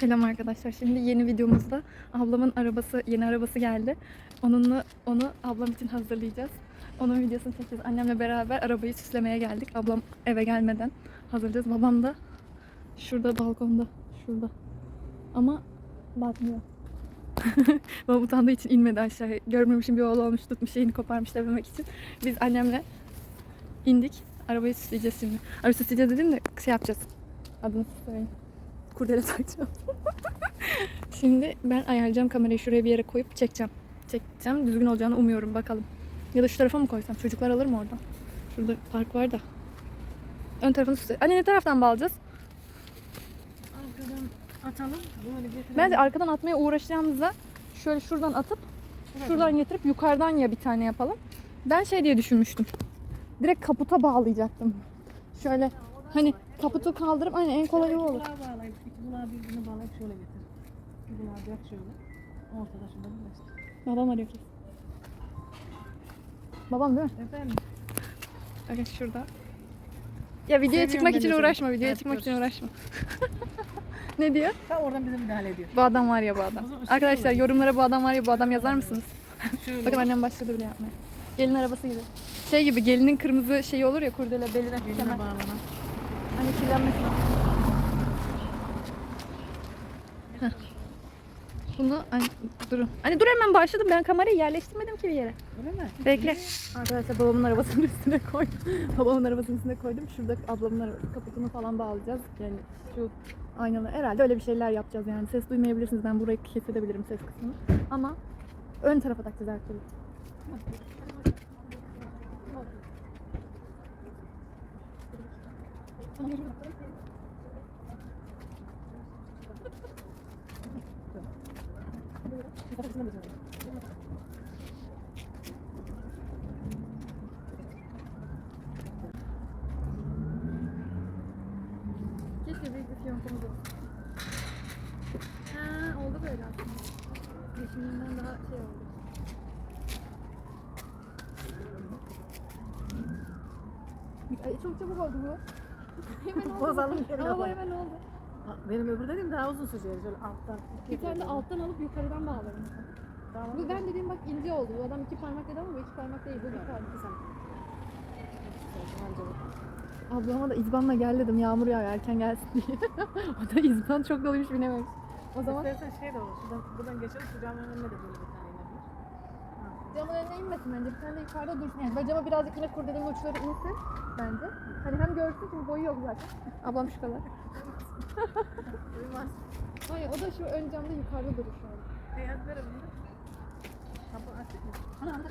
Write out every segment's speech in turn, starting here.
Selam arkadaşlar. Şimdi yeni videomuzda ablamın arabası, yeni arabası geldi. Onunla onu ablam için hazırlayacağız. Onun videosunu çekeceğiz. Annemle beraber arabayı süslemeye geldik. Ablam eve gelmeden hazırlayacağız. Babam da şurada balkonda, şurada. Ama bakmıyor. Babam utandığı için inmedi aşağıya. Görmemişim bir oğlu olmuş tutmuş şeyini koparmış dememek için. Biz annemle indik. Arabayı süsleyeceğiz şimdi. Arabayı süsleyeceğiz dedim de şey yapacağız. Adını söyleyeyim. Kurdele takacağım. Şimdi ben ayarlayacağım kamerayı şuraya bir yere koyup çekeceğim. Çekeceğim. Düzgün olacağını umuyorum. Bakalım. Ya da şu tarafa mı koysam? Çocuklar alır mı oradan? Şurada park var da. Ön tarafını süsle. Anne ne taraftan bağlayacağız? Arkadan atalım. Böyle getirelim. Bence arkadan atmaya uğraşacağımıza şöyle şuradan atıp şuradan getirip yukarıdan ya bir tane yapalım. Ben şey diye düşünmüştüm. Direkt kaputa bağlayacaktım. Şöyle hani kaputu kaldırıp hani en kolay o olur. Bulağı birbirine bağlayıp şöyle getir. Bir bulağı bırak şöyle. Ortada şurada birleştir. Babam arıyor. Babam değil mi? Efendim? Evet şurada. Ya videoya Seviyorum çıkmak ben için de seni. uğraşma, videoya Hadi çıkmak için uğraşma. ne diyor? Ta oradan bize müdahale ediyor. Bu adam var ya bu adam. Arkadaşlar yorumlara bu adam var ya bu adam yazar mısınız? Şöyle. Bakın annem başladı bile yapmaya. Gelin arabası gibi. Şey gibi gelinin kırmızı şeyi olur ya kurdele beline kemer. bağlanan. Hani kirlenmesin. Heh. Bunu hani, durun. Hani dur hemen başladım. Ben kamerayı yerleştirmedim ki bir yere. Öyle mi? Bekle. Arkadaşlar babamın arabasının üstüne koydum. babamın arabasının üstüne koydum. Şurada ablamın arabası kaputunu falan bağlayacağız. Yani şu aynalı herhalde öyle bir şeyler yapacağız yani. Ses duymayabilirsiniz. Ben burayı kesebilirim ses kısmını. Ama ön tarafa takacağız her türlü. Keşke büyük bir fiyonkumuz olsun. Ha, oldu böyle aslında. Düşündüğümden daha şey oldu. Ay, çok çabuk oldu bu. hemen oldu. Bozalım geri Ama hemen Benim öbür dediğim daha uzun sürüyor. Şöyle alttan. Bir tane de alttan alıp yukarıdan bağlarım. Tamam. Bu ben dediğim bak ince oldu. Bu adam iki parmak dedi ama bu iki parmak değil. Bu bir parmak. Ablama da izbanla gel dedim yağmur yağıyor erken gelsin diye. o da izban çok doluymuş binememiş. O zaman İstersen şey de olur. Şuradan, buradan geçelim. Şu camın önüne de böyle bir tane inebilir. camın önüne inmesin bence. Bir tane de yukarıda dursun. Yani böyle cama birazcık yine kurdelenin uçları insin bence. Hani hem görsün çünkü boyu yok zaten. Ablam şu kadar. Duymaz. Hayır o da şu ön camda yukarıda durur şu an. Beyaz bunu. Kapı açık mı? Ana ana.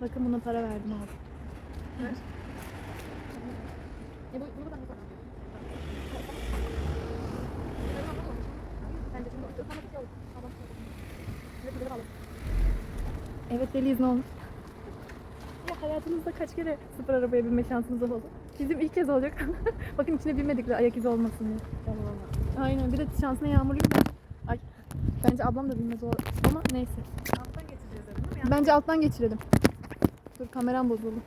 Bakın buna para verdim abi. Ver. E bu, bunu da mı Evet deli izni olmuş. Ya hayatınızda kaç kere sıfır arabaya binme şansınız oldu? Bizim ilk kez olacak. Bakın içine binmedik de ayak izi olmasın diye. Aynen bir de şansına yağmurluyum da. Ay. Bence ablam da bilmez o ama neyse. Alttan geçeceğiz dedim değil mi? Bence alttan geçirelim. Dur kameram bozuldu.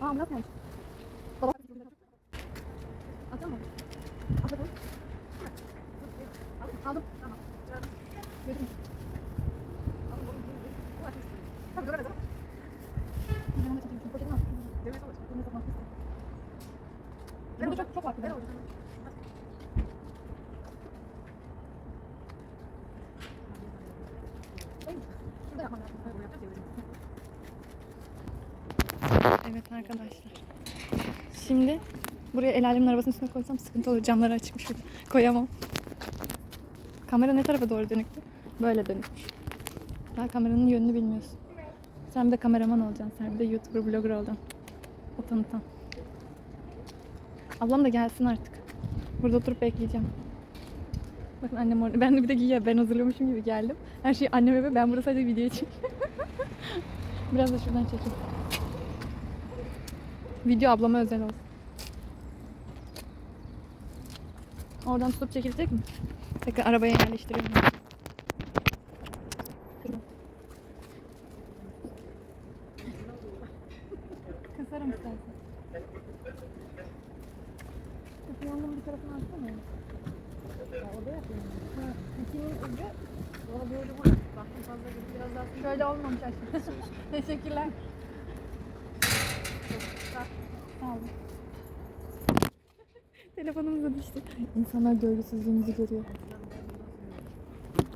Aa nerede? Baba. Atalım mı? Atalım. Aldım. Tamam. Götürün. Tabii böyle zaman. Bir yanıma çekeyim. Şimdi poşetimi al. Demet olacak. Bunu sokmak istedim. Burada çok çok farklı. Ben olacağım. Şurada yapmam lazım. Böyle yapacağız ya. Evet arkadaşlar. Şimdi buraya el alemin arabasının üstüne koysam sıkıntı olur. Camları açıkmış şurada. Koyamam. Kamera ne tarafa doğru dönüktü? Böyle dönükmüş. Daha kameranın yönünü bilmiyorsun. Sen bir de kameraman olacaksın. Sen bir de YouTuber, blogger olacaksın. Utan utan. Ablam da gelsin artık. Burada oturup bekleyeceğim. Bakın annem orada. Ben de bir de güya ben hazırlamışım gibi geldim. Her şeyi annem yapıyor. Ben burada sadece video için. Biraz da şuradan çekeyim. Video ablama özel olsun. Oradan tutup çekilecek mi? Sakın arabaya yerleştirelim. Kasarım istersen. Kapının bir tarafını açsana. Ya orada yapayım. Ha, ikinin ucu. Valla böyle bu. Baktım fazla biraz daha. Şöyle olmamış aşkım. Teşekkürler. Sağ olun. Telefonumuz da düştü. İnsanlar görgüsüzlüğümüzü görüyor.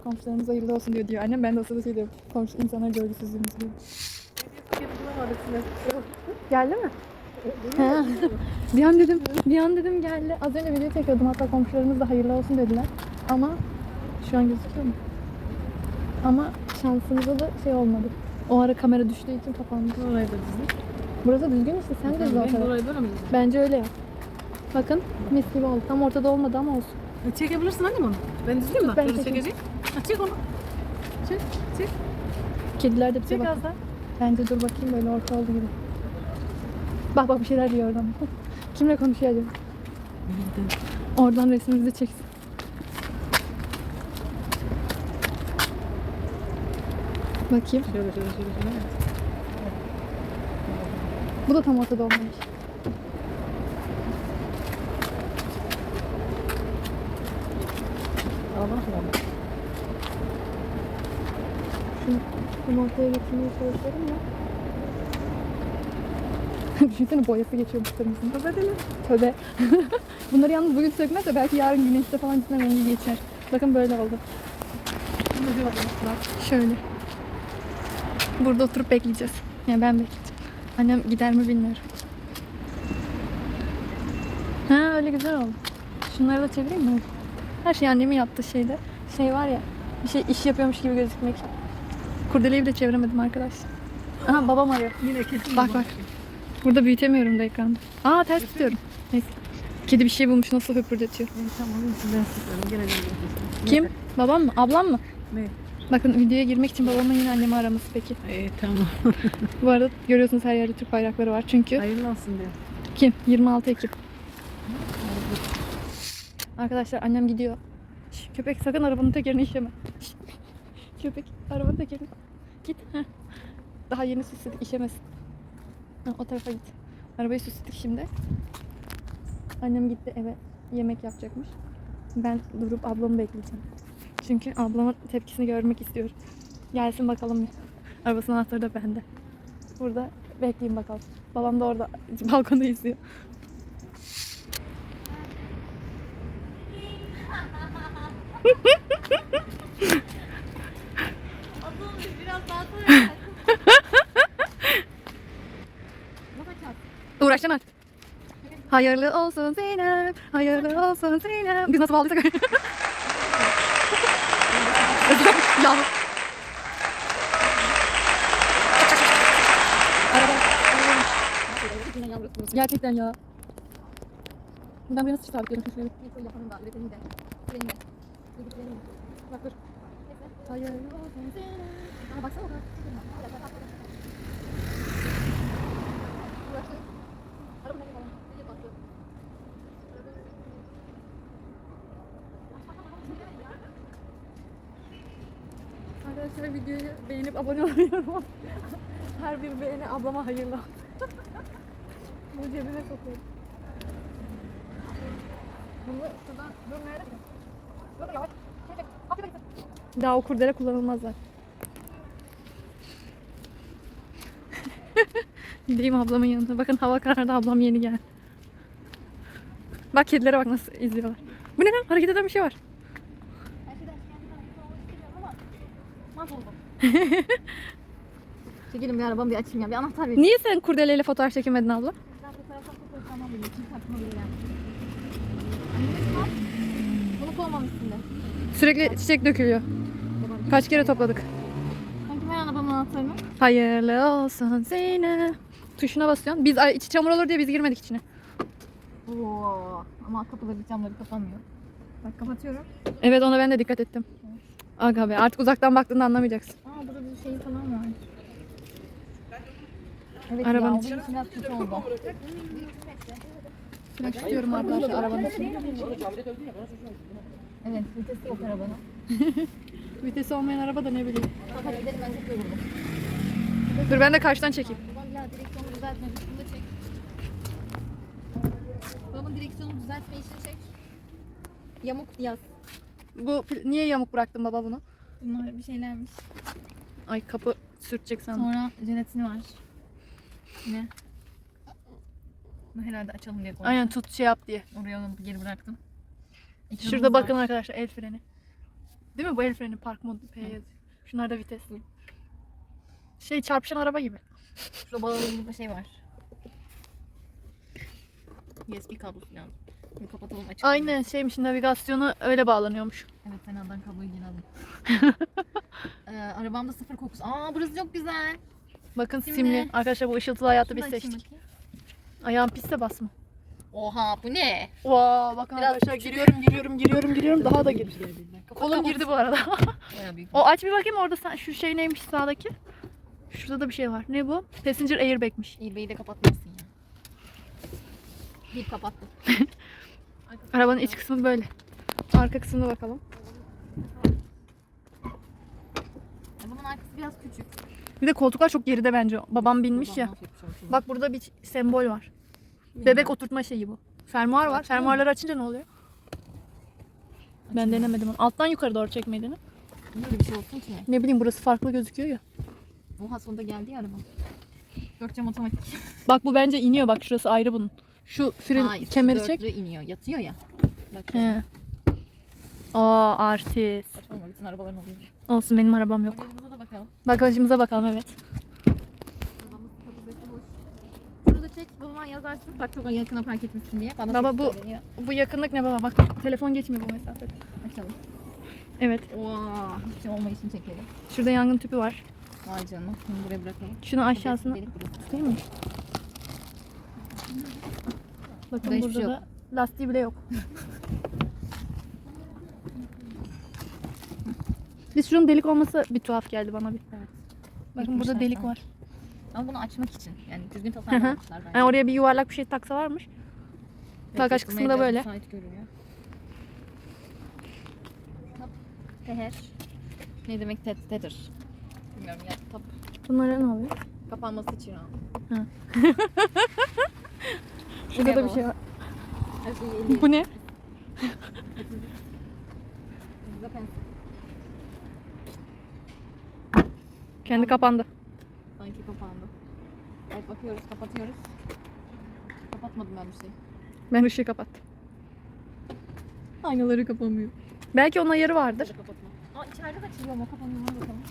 Komşularımız hayırlı olsun diyor diyor. Annem ben de o sırada şey diyorum. Komşu insanlar görgüsüzlüğümüzü görüyor. Geldi mi? Ha. bir an dedim, bir an dedim geldi. Az önce video çekiyordum hatta komşularımız da hayırlı olsun dediler. Ama şu an gözüküyor mu? Ama şansımıza da şey olmadı. O ara kamera düştüğü için kapandı. Orayı da dizdik. Burası düzgün işte sen de zaten. orayı böyle mi? Bence öyle yap. Bakın mis gibi oldu. Tam ortada olmadı ama olsun. E, Çekebilirsin annem onu. Ben düzgün mü? Ben Böyle çekeyim. çekecek. Ha, çek onu. Çek, çek. Kediler de bize Çek bak. az daha. Bence dur bakayım böyle orta oldu gibi. Bak bak bir şeyler diyor oradan. Kimle konuşuyor acaba? Oradan resmimizi çeksin. Bakayım. Şöyle şöyle şöyle şöyle. Bu da tam ortada olmamış. Şunu. Şunu ortaya getirmeye çalışıyorum ya. Düşünsene boyası geçiyor bu kırmızının. Kapat hele. Tövbe. Bunları yalnız bugün sökmezse belki yarın güneşte falan cidden rengi geçer. Bakın böyle oldu. Bunu. Şöyle. Burada oturup bekleyeceğiz. Yani ben bekleyeceğim. Annem gider mi bilmiyorum. Ha öyle güzel oldu. Şunları da çevireyim mi? Her şey annemin yaptığı şeyde. Şey var ya, bir şey iş yapıyormuş gibi gözükmek. Kurdeleyi de çeviremedim arkadaş. Aha babam arıyor. Yine kesin. Bak bak. Burada büyütemiyorum da ekranda. Aa ters tutuyorum. Neyse. Kedi bir şey bulmuş nasıl höpürdetiyor. Ben tam onun için ben sıkıyorum. Gene. Kim? Babam mı? Ablam mı? Ne? Bakın videoya girmek için babamın yine annemi araması peki. Ee, tamam. Bu arada görüyorsunuz her yerde Türk bayrakları var. Çünkü Hayırlı olsun diyor. kim? 26 Ekim. Arkadaşlar annem gidiyor. Şş, köpek sakın arabanın tekerini işleme. Şş, köpek arabanın tekerini. Git. Heh. Daha yeni süsledik işemesin. Ha, o tarafa git. Arabayı süsledik şimdi. Annem gitti eve yemek yapacakmış. Ben durup ablamı bekleyeceğim. Çünkü ablamın tepkisini görmek istiyorum. Gelsin bakalım. Arabasının anahtarı da bende. Burada bekleyin bakalım. Babam da orada balkonda izliyor. Uğraşacaksın artık. Hayırlı olsun Zeynep, hayırlı olsun Zeynep. Biz nasıl bağlıysak. ya. Gerçekten ya. Ben buraya nasıl sabitlerim şöyle. Bak dur. Hayırlı olsun Zeynep. Aa baksana orada. Burası. Araba nereye falan? Nereye baktı? Arkadaşlar videoyu beğenip abone oluyorum. Her bir beğeni ablama hayırlı. Bu cebime sokuyorum. Bunu şuradan. Çek, çek. Hadi bakayım. Daha o kurdele kullanılmazlar. Gideyim ablamın yanına. Bakın hava karardı ablam yeni geldi. Bak kedilere bak nasıl izliyorlar. Bu ne lan? Hareket eden bir şey var. Çekelim bir arabamı bir açayım ya. Bir anahtar verin. Niye sen kurdeleyle fotoğraf çekemedin abla? Ben fotoğraf tamam dedim. Kim takma bile yani. Bunu de. Sürekli çiçek dökülüyor. Kaç kere topladık. Sanki ben arabamın anahtarını. Hayırlı olsun Zeynep. Tuşuna basıyorsun. Biz ay, içi çamur olur diye biz girmedik içine. Oo. Ama kapıları camları kapanmıyor. Bak kapatıyorum. Evet ona ben de dikkat ettim. Aga be artık uzaktan baktığında anlamayacaksın. Aa burada bir şey falan var. Evet Arabanın içi. Sürmek istiyorum arkadaşlar arabanın içine. Evet, vitesi yok arabanın. Vitesi olmayan araba da ne bileyim. Hadi gidelim ben çok yoruldum. Dur ben de karşıdan çekeyim. Babam ya direksiyonu düzeltme, şunu da çek. Babamın direksiyonu düzeltme işini çek. Yamuk yaz. Bu niye yamuk bıraktın baba bunu? Bunlar bir şeylermiş. Ay kapı sürtecek sandım. Sonra jelatini var. Ne? Bunu herhalde açalım diye koydum. Aynen tut şey yap diye. Oraya onu geri bıraktım. Ekranımız Şurada var. bakın arkadaşlar el freni. Değil mi bu el freni park modu P yazıyor. Şunlar da vites. Şey çarpışan araba gibi. Şurada gibi bir şey var. USB kablosu lazım. Şimdi kapatalım açık. Aynen şeymiş navigasyonu öyle bağlanıyormuş. Evet Sena'dan kabloyu geri aldım. ee, arabamda sıfır kokusu. Aa burası çok güzel. Bakın Şimdi- simli. Arkadaşlar bu ışıltılı hayatı Şunu biz açayım seçtik. bakayım. Ayağım pisse basma. Oha bu ne? Wow, bakın Biraz arkadaşlar giriyorum giriyorum giriyorum giriyorum daha da gir. Kolum girdi bu arada. Bayağı büyük. o aç bir bakayım orada sen, şu şey neymiş sağdaki? Şurada da bir şey var. Ne bu? Passenger airbag'miş. Airbag'i de kapatmazsın ya. Bir kapattım. Arabanın iç kısmı böyle. Arka kısmına bakalım. Arabanın arkası biraz küçük. Bir de koltuklar çok geride bence. Babam binmiş ya. Bak burada bir sembol var. Bebek oturtma şeyi bu. Fermuar var. Fermuarları açınca ne oluyor? Ben denemedim onu. Alttan yukarı doğru çekmeyi dene. Niye öyle bir şey olsun ki? Ne bileyim burası farklı gözüküyor ya. Oha sonunda geldi ya araba. Dört cam otomatik. Bak bu bence iniyor bak şurası ayrı bunun. Şu fren Hayır, kemeri çek. dörtlü iniyor. Yatıyor ya. Bak şöyle. He. Aa artist. Saçmalama bütün arabaların oluyor. Olsun benim arabam yok. Bagajımıza da bakalım. Bagajımıza bakalım evet. Arabamız kapısı boş. Şurada çek babama yazarsın. Bak çok yakına park etmişsin diye. Bana Baba, bu- söyleniyor. Bu yakınlık ne baba? Bak telefon geçmiyor bu mesafede. Açalım. Evet. Oha. Hiçbir şey olmayışını çekelim. Şurada yangın tüpü var. Vay canına. Bunu buraya bırakalım. Şunu aşağısına Delik burası. Bakın Burada burada şey da lastiği bile yok. Biz şunun delik olması bir tuhaf geldi bana bir. Evet. Bakın burada delik sanki. var. Ama bunu açmak için. Yani düzgün tasarlamışlar bence. Yani oraya bir yuvarlak bir şey taksa varmış. Evet, bagaj kısmı da böyle. Teher. Ne demek tet tether? Bilmiyorum ya. Tap. Bunlara ne oluyor? Kapanması için o. Şurada da bir şey var. Bu ne? Kendi kapandı. sanki kapandı. Evet bakıyoruz, kapatıyoruz. Kapatmadım ben bir şey. Ben ışığı kapattım. Aynaları kapanmıyor. Belki onun ayarı vardır. Kapatma. Aa içeride de açılıyor mu? Kapanıyor? Bakalım.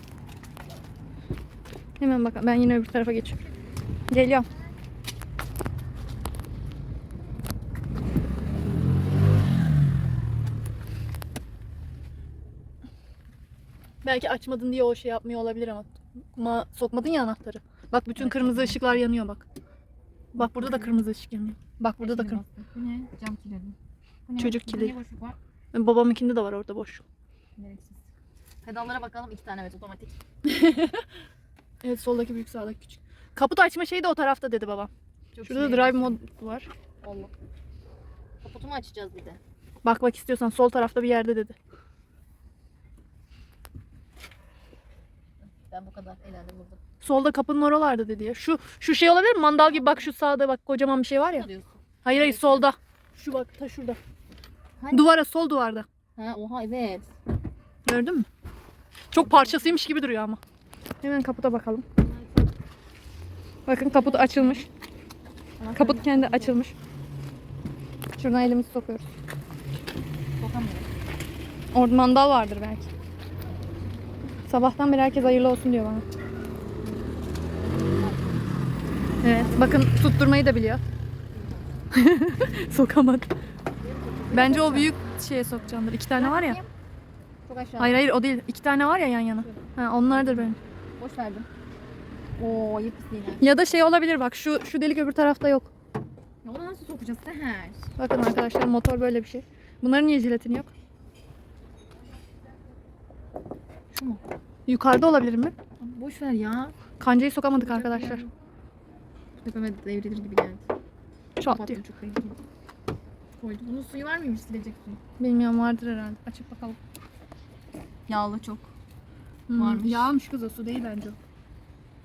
Hemen bakalım. Ben yine öbür tarafa geçiyorum. Geliyorum. Belki açmadın diye o şey yapmıyor olabilir ama ma sokmadın ya anahtarı. Bak bütün kırmızı ışıklar yanıyor bak. Bak burada da kırmızı ışık yanıyor. Bak burada da kırmızı. Bu ne? Cam kilidi. Bu ne? Çocuk Burada kilidi. ne boşluk var? Babamınkinde de var orada boş. Gereksiz. Pedallara bakalım. iki tane evet otomatik. Evet soldaki büyük sağdaki küçük. Kaput açma şeyi de o tarafta dedi babam. Çok Şurada da sinirli. drive mod var. Allah. Kaputu mu açacağız bir de? Bak bak istiyorsan sol tarafta bir yerde dedi. Ben bu kadar eğlendim burada. Solda kapının oralarda dedi ya. Şu şu şey olabilir mi? Mandal gibi bak şu sağda bak kocaman bir şey var ya. Diyorsun? Hayır hayır solda. Şu bak ta şurada. Hani? Duvara sol duvarda. Ha oha evet. Gördün mü? Çok parçasıymış gibi duruyor ama. Hemen kaputa bakalım. Bakın kaput açılmış. Kaput kendi açılmış. Şuradan elimizi sokuyoruz. Sokamıyorum. Orada mandal vardır belki. Sabahtan beri herkes hayırlı olsun diyor bana. Evet, bakın tutturmayı da biliyor. Sokamadı. Bence o büyük şeye sokacaksındır. İki tane var ya. Çok aşağı. Hayır hayır o değil. İki tane var ya yan yana. Ha, onlardır benim. Boş verdim. Oo yapısı yine. Ya da şey olabilir bak şu şu delik öbür tarafta yok. Onu nasıl sokacağız Seher? Bakın arkadaşlar motor böyle bir şey. Bunların niye jilatini yok? Şu mu? Yukarıda olabilir mi? Boş ver ya. Kancayı sokamadık arkadaşlar. Tepeme devrilir gibi geldi. Çat diyor. çok renkli. Koydu. Bunun suyu var mıymış silecek suyu? Bilmiyorum vardır herhalde. Açıp bakalım. Yağlı çok. Hmm, Varmış. Yağmış kız o su değil bence o.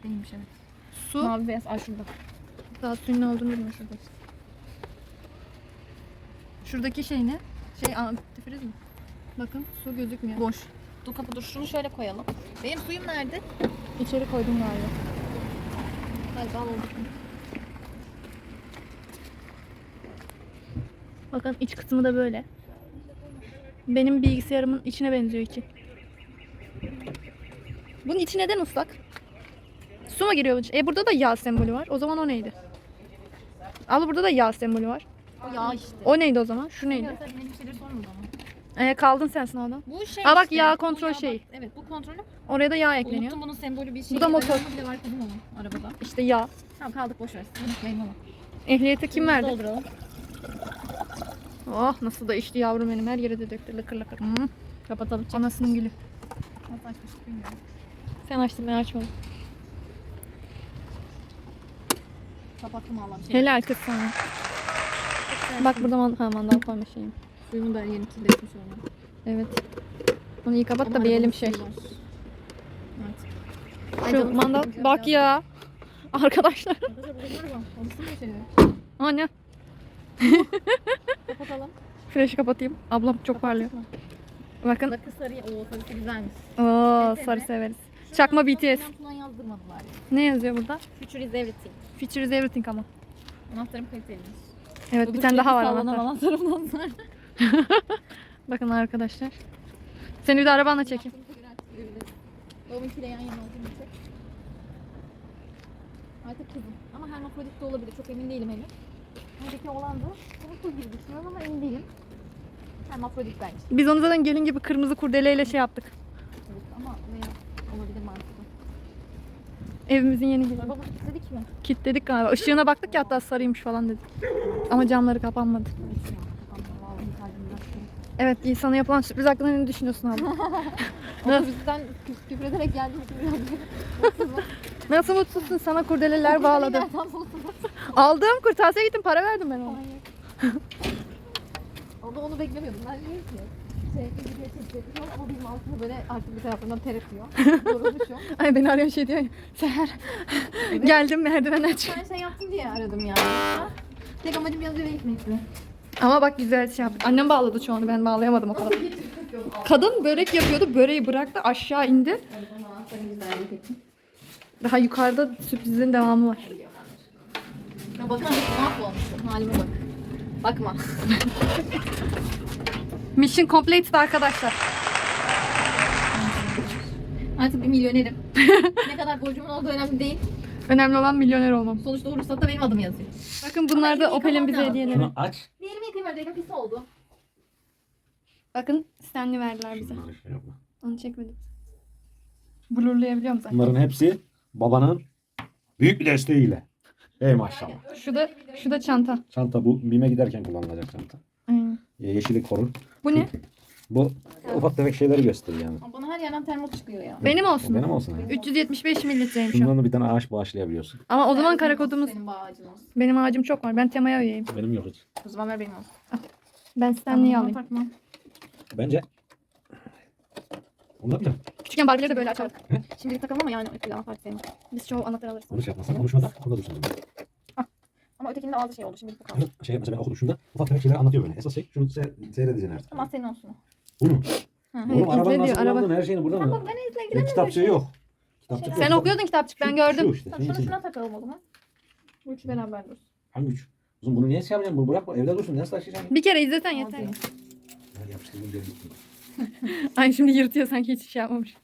Değilmiş evet. Su. Mavi beyaz. Ay şurada. Daha suyun ne olduğunu bilmiyorum şurada. Şuradaki şey ne? Şey antifriz mi? Bakın su gözükmüyor. Boş. Dur kapı dur. Şunu şöyle koyalım. Benim suyum nerede? İçeri koydum galiba. Galiba oldu. Bakın iç kısmı da böyle. Benim bilgisayarımın içine benziyor içi. Bunun içi neden ıslak? Su mu giriyor? E burada da yağ sembolü var. O zaman o neydi? Al burada da yağ sembolü var. O yağ işte. O neydi o zaman? Şu neydi? Sen benim şeyleri sormadın ama. E, kaldın sen sınavdan. Bu şey Aa, bak, işte, yağ bu kontrol yağ şeyi. bak- Evet bu kontrolü. Oraya da yağ ekleniyor. Unuttum bunun sembolü bir şey. Bu da motor. Ayağımda bile var kadın onun arabada. İşte yağ. Tamam kaldık boş ver. Unutmayın onu. Ehliyeti kim verdi? Dolduralım. Oh nasıl da içti yavrum benim. Her yere de döktü lıkır lıkır. Hmm. Kapatalım. Anasının gülü. Nasıl açmıştık bilmiyorum. Sen açtın ben açmadım. Kapattım Allah'ım. Şey, Helal kız sana. Bak burada man ha, mandal koyma şeyim. Suyunu ben yeni kirletmiş onu. Evet. Onu iyi kapat da bir elim şey. Şu mandal bak ya. Arkadaşlar. Şey? Anne. Kapatalım. Flaşı kapatayım. Ablam çok parlıyor. Bakın. Bakın sarı. Oo sarısı güzelmiş. Oo Evet, sarı severiz. Çakma BTS. Yazdırmadılar. ya. Ne yazıyor burada? Future is everything. Feature is everything ama. Anahtarım kaliteliymiş. Evet bir tane daha var anahtar. anahtarımdan sonra. Bakın arkadaşlar. Seni bir de arabanla çekeyim. Babamınkiyle yan yana için. Artık kızım. Ama hermafrodit de olabilir. Çok emin değilim henüz. Önceki olan da kız gibi düşünüyorum ama emin değilim. Hermafrodit bence. Biz onu zaten gelin gibi kırmızı kurdeleyle şey yaptık. Evet, ama veya olabilir mantıklı. Evimizin yeni gibi. Babamı istedik mi? Kilitledik galiba. Işığına baktık ya hatta sarıymış falan dedik. Ama camları kapanmadı. Evet ya. Evet insana yapılan sürpriz hakkında ne düşünüyorsun abi? Ama bizden kü- küfür ederek geldiğim için birazcık Nasıl mutsuzsun sana kurdeleler bağladım. Nereden buldunuz? Aldım kırtasiye gittim para verdim ben ona. Hayır. Onu onu beklemiyordum. Ben diyorum ki şey bir video çekecektim ama benim altında böyle artık bir tarafından ter akıyor. Yorulmuşum. Ay beni arıyor şey diyor ya. Seher geldim merdivenden çık. Ben şey yaptım diye aradım ya. Tek amacım biraz eve gitmekti. Ama bak güzel şey yaptı. Annem bağladı çoğunu ben bağlayamadım o kadar. Kadın börek yapıyordu. Böreği bıraktı aşağı indi. Daha yukarıda sürprizin devamı var. Ya bakar mısın mahvolmuşum halime bak. Bakma. Mission completed arkadaşlar. Artık bir milyonerim. ne kadar borcumun olduğu önemli değil. Önemli olan milyoner olmam. Sonuçta ruhsatta benim adım yazıyor. Bakın bunlar da Opel'in bize hediyeleri. Şunu aç. Evde pis oldu. Bakın Stanley verdiler bize. Şey yapma. Onu çekmedim. Blurlayabiliyorum zaten. Bunların hepsi babanın büyük bir desteğiyle. Ey maşallah. Şu da, şu da çanta. Çanta bu BİM'e giderken kullanılacak çanta. Aynen. Ye- Yeşili korur. Bu ne? Bu ufak tefek şeyleri gösterir yani. Ama Bana her yerden termos çıkıyor ya. Benim olsun. benim olsun. Yani. 375 mililitreymiş o. Şundan da bir tane ağaç bağışlayabiliyorsun. Ama o zaman Senin kara olsun, kodumuz. Senin bağ ağacın olsun. Benim ağacım çok var. Ben temaya üyeyim. Benim yok hiç. O zaman ver benim olsun. Ben Stanley'i Tamam, alayım. takma. Bence bir Küçükken Barbie'leri de böyle açardık. Şimdi takalım ama yani öteki anahtar senin. Biz çoğu anahtar alırız. onu şey yapmasın. Onu şuna tak. Onu da dursun. Ama ötekinin de ağzı şey oldu şimdi bu kaldı. Şey mesela ben okudum şunda ufak tefek şeyleri anlatıyor böyle. Esas şey şunu se- seyredeceksin artık. Ama senin olsun. Bunu. Hı hı. Oğlum izle arabanın diyor, nasıl araba. her şeyini burada Tamam mı? ben izle Ya, ilgilenmiyorum. kitapçığı yok. Kitapçık Sen yok. okuyordun kitapçık ben Şu- gördüm. Şu işte. Tamam, şunu şuna takalım o zaman. Bu üçü beraber dursun. Hangi üç? Uzun bunu niye şey yapacaksın? Bunu bırakma. Evde dursun. Nasıl taşıyacaksın? Bir kere izlesen yeter. Ben yapıştırdım geri gittim. Ay şimdi yırtıyor sanki hiç şey yapmamış.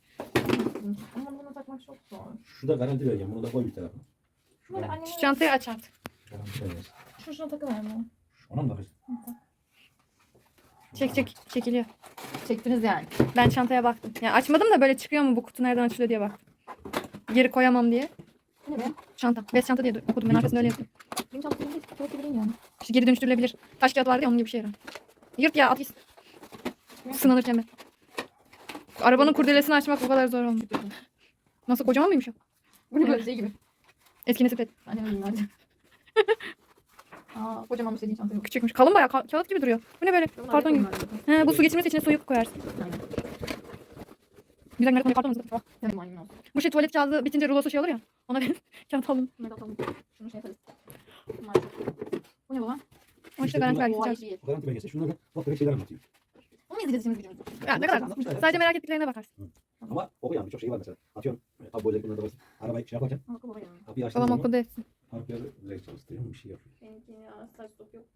Ama bunu takmak çok zor. Şu da garanti vereceğim. Bunu da koy bir tarafa. Şu Böyle garanti, annemin Şu çantayı aç artık. garanti vereceğiz. şunu şuna mi? Ona mı takacağız? Çek çek çekiliyor. Çektiniz yani. Ben çantaya baktım. Yani açmadım da böyle çıkıyor mu bu kutu nereden açılıyor diye baktım. Geri koyamam diye. Ne be? Çanta. Bez çanta diye okudum. Ben arkasında öyle yaptım. Benim çantamda değil. Takabilirim yani. İşte geri dönüştürülebilir. Taş kağıt vardı ya onun gibi bir şey herhalde. Yırt ya at gitsin. Sınanırken ben. Arabanın kurdelesini açmak bu kadar zor olmuş. Nasıl kocaman mıymış o? Bu ne böyle şey gibi. Eski nesil pet. Annem öyle. Aa, kocaman bir şey çanta. Küçükmüş. Kalın bayağı ka- kağıt gibi duruyor. Bu ne böyle? Bunlar karton gibi. He, bu su geçirmesi içine suyu koyarsın. Aynen. Güzel merak konuyu karton Bu şey tuvalet kağıdı bitince rulosu şey olur ya. Ona bir kağıt aldım. Bunları da. Şunu şey yaparız. Bu ne bu lan? O işte garanti vergisi. Bu çarşı. IG'yi. Garanti belgesi. Şunlar bak böyle şeyler anlatıyor. Bunu izleyeceğiz işimiz gücümüz. Ya ne kadar güzel. Sadece merak ettiklerine bakarsın. Ama okuyan birçok şey var mesela. Atıyorum. E, Tabi böyle bunlarda var. Arabayı şey yaparken Ama baba ya. kapıyı açtığınız Babam zaman okulda etsin. Arkaya da direkt çalıştırıyorum bir şey yapıyorum. Benimkini asla stop yok.